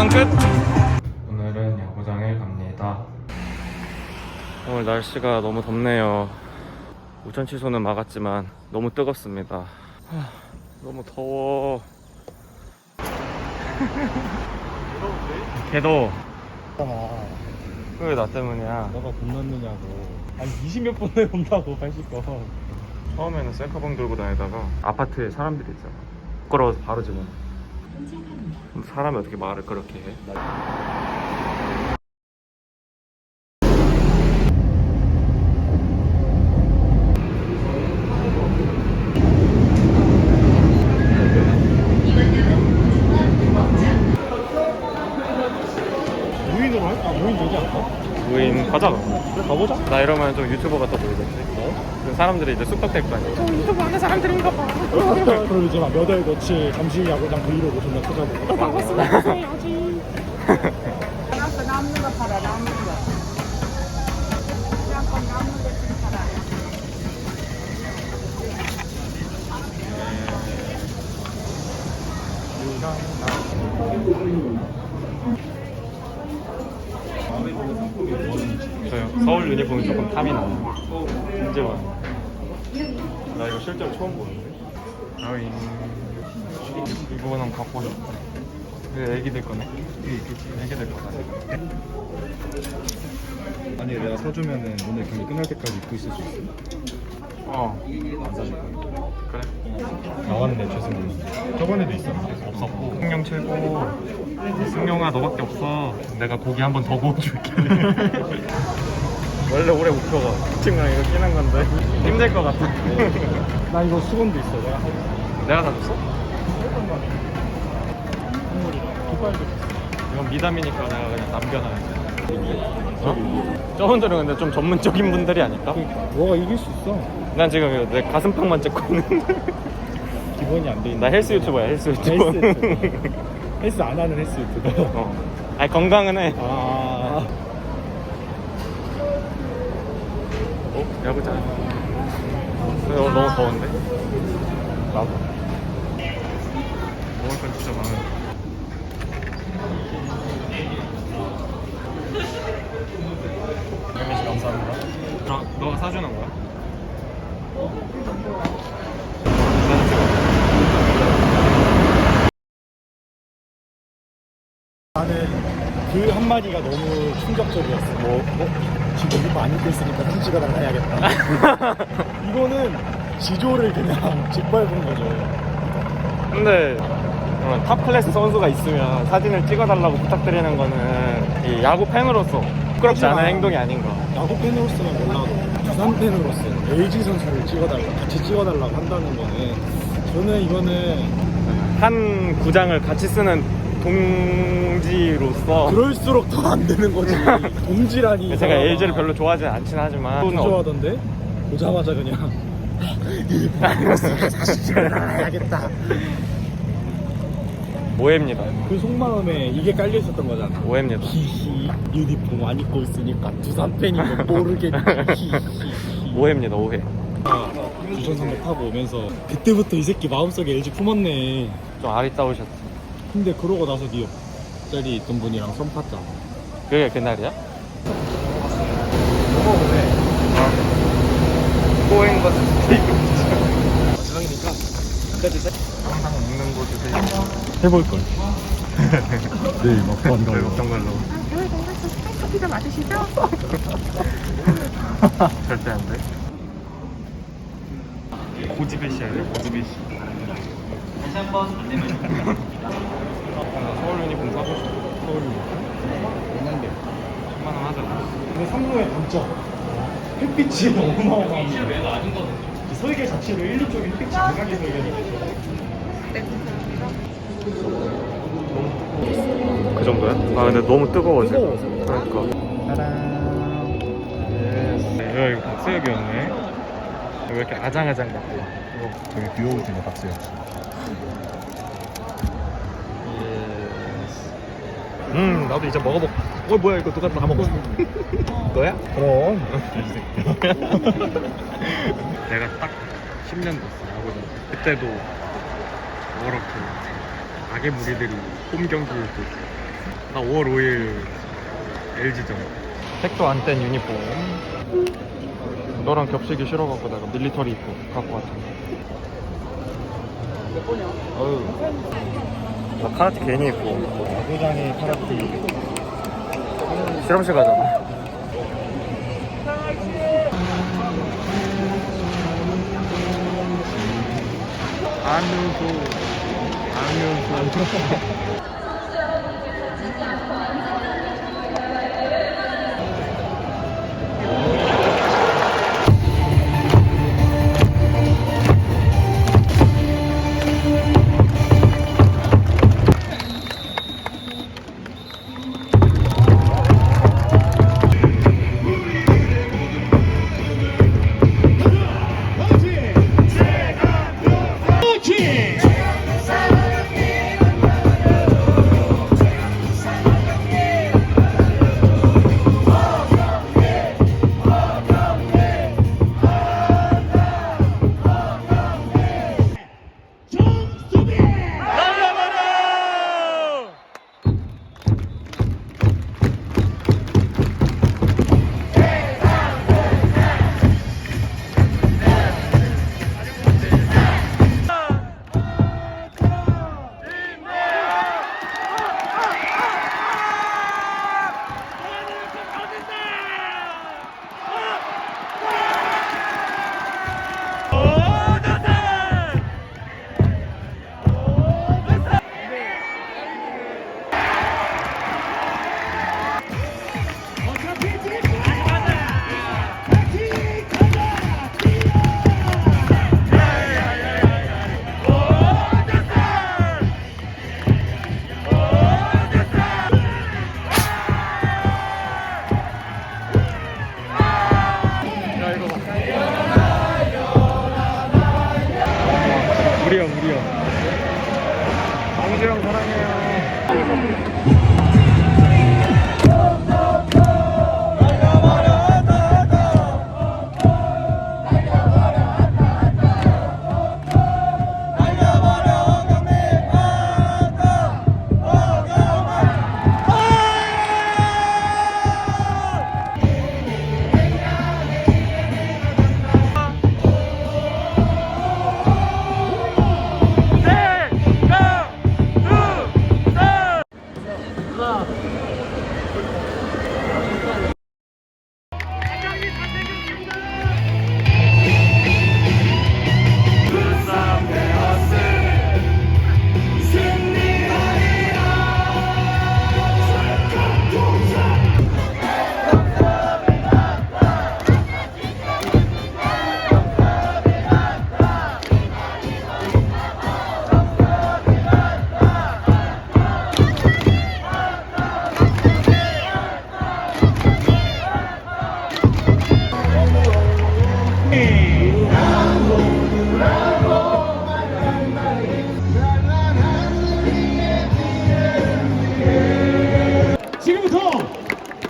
영상 끝. 오늘은 야구장에 갑니다. 오늘 날씨가 너무 덥네요. 우천 취소는 막았지만 너무 뜨겁습니다. 하, 너무 더워. 개도. 왜 나 때문이야? 너가 돈 넣느냐고 아니 20몇 번을 온다고 80번 처음에는 셀카봉 들고 다니다가 아파트에 사람들이 있잖아. 부끄러워서 바로 집어. 사람이 어떻게 말을 그렇게 해? 할까? 무인. 그래 가보자 나 이러면 좀 유튜버 같아 보이겠지? 그 사람들이 이제 쑥덕 될거 아니야? 그럼 이제 막 몇월 며칠 잠실 야구장 브이로그 존나 찾아보고. 나그 남는 거 팔아 남는 거 그냥 건 남는 거좀 팔아 저요. 서울 유니폼이 조금 탐이 나요. 진짜 많아. 나 이거 실제로 처음 보는데. 아잉. 이거는 갖고 싶다. 이거 애기들 거네. 이게 있겠지. 애기들 거다. 아니 내가 사주면은 오늘 경기 끝날 때까지 입고 있을 수 있어 어. 안 사줄 거야 그래. 나왔네 최승훈 저번에도 있었는데 없었고. 승용 최고. 승용아 너밖에 없어. 내가 고기 한 번 더 구워줄게. 원래 올해 목표가 친구랑 이거 끼는 건데 힘들 것 같아. 나 이거 수건도 있어 내가 내가 사줬어? 깃발도 이건 미담이니까 내가 그냥 남겨놔야지. 어? 저분들은 근데 좀 전문적인 분들이 아닐까? 그러니까 너가 이길 수 있어 난 지금 내 가슴팍만 찍고 있는데. 기본이 안 돼 있는 나 헬스 유튜버야, 헬스 유튜버. 헬스 유튜버 헬스 안 하는 헬스 유튜버 어. 아니, 건강은 해. 아 야구장. 근데 오늘 너무 더운데? 나도 먹을 건 진짜 많은데. 영민 씨 감사합니다 아, 너가 사주는 거야? 나는 그 한마디가 너무 충격적이었어. 뭐, 뭐? 지금 이거 안 입고 있으니까 휴지가 날라야겠다. 이거는 지조를 그냥 짓밟은 거죠. 근데 그런 탑 클래스 선수가 있으면 사진을 찍어달라고 부탁드리는 거는 이 야구 팬으로서 부끄럽지 않은 행동이 아닌가. 야구 팬으로서는 몰라도 두산 팬으로서 LG 선수를 찍어달라, 같이 찍어달라고 한다는 거는 저는 이거는 한 구장을 같이 쓰는 동지로서 그럴수록 더 안 되는 거지. 동지라니. 이 제가. LG를 별로 좋아하진 않긴 하지만 안 좋아하던데 보자마자 그냥 해야겠다. 오해입니다. 그 속마음에 이게 깔려 있었던 거잖아. 오해입니다. 히히 유니폼 안 입고 있으니까 두산 팬이면 모르겠지. 히히. 오해입니다. 오해. 주전 선배 타고 오면서 그때부터 이 새끼 마음속에 LG 품었네. 좀 아리따우셨지. 근데 그러고 나서 니 옆자리 있던 분이랑 손 팠잖아. 그게 그날이야? 먹어보네. 꼬인 것 스테이크. 마지막이니까 한대 주세. 항상 먹는 곳이세요. 해볼 걸. 내일 먹던 별 먹던 걸로. 스파이커피자 맞으시죠? 절대 안 돼. 고지배시 해야 돼, 고지배시. 다시 한번 안내만 서울 유니폼 사고 싶어. 서울. 얼마인데? 10만 원 하잖아. 근데 삼루의 단점. 햇빛이 너무 많아. 설계 자체로 일루 쪽에 햇빛이 강하게 설계돼 그 정도야? 아 근데 너무 뜨거워 지금. 그러니까. 예스. 야 이거 박수혁이었네. 왜 이렇게 아장아장? 이거. 되게 귀여울 텐데 박수영. 음 나도 이제 먹어볼. 어 뭐야 이거 누가 다 먹었어? 너야? 그럼. 내가 딱 10년 됐어 야구를. 그때도 뭐렇게 악의 무리들이 홈 경기를 또나 5월 5일 LG전. 택도 안 뗀 유니폼. 너랑 겹치기 싫어갖고 내가 밀리터리 입고 갖고 왔 잖아. 어우. 나 카라테 괜히 입고. 야구장에 카라티 실험실 가잖아. 안면수 야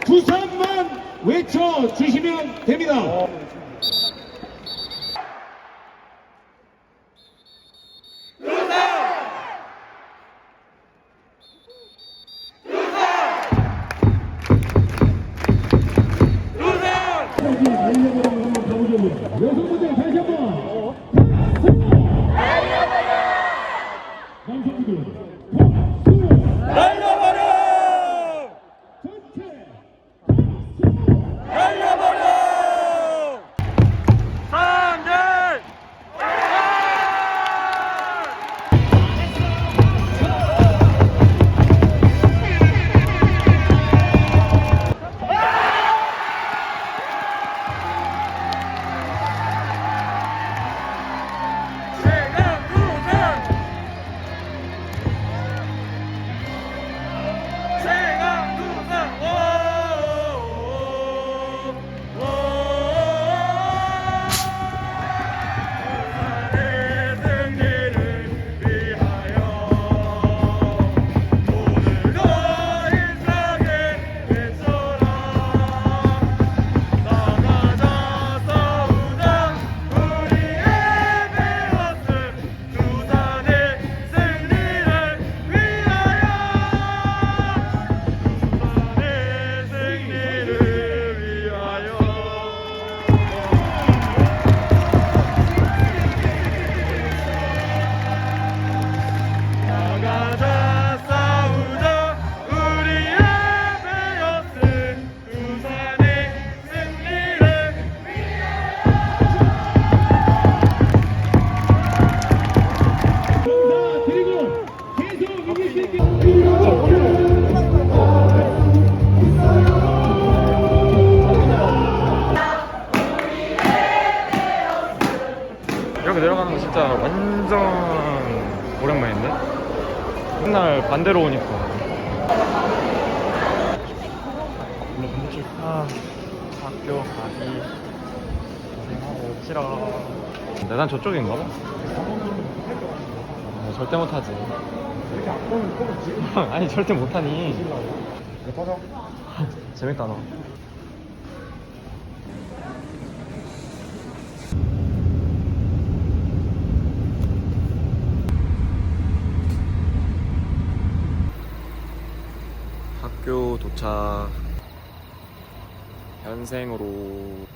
부산만 외쳐주시면 됩니다. 오랜만인데? 맨날 반대로 오니까. 아, 학교 가기 고생하고 싫어. 내난 저쪽인가 봐. 아, 절대 못하지. 아니 절대 못하니. 재밌다 너. 학교 도착. 현생으로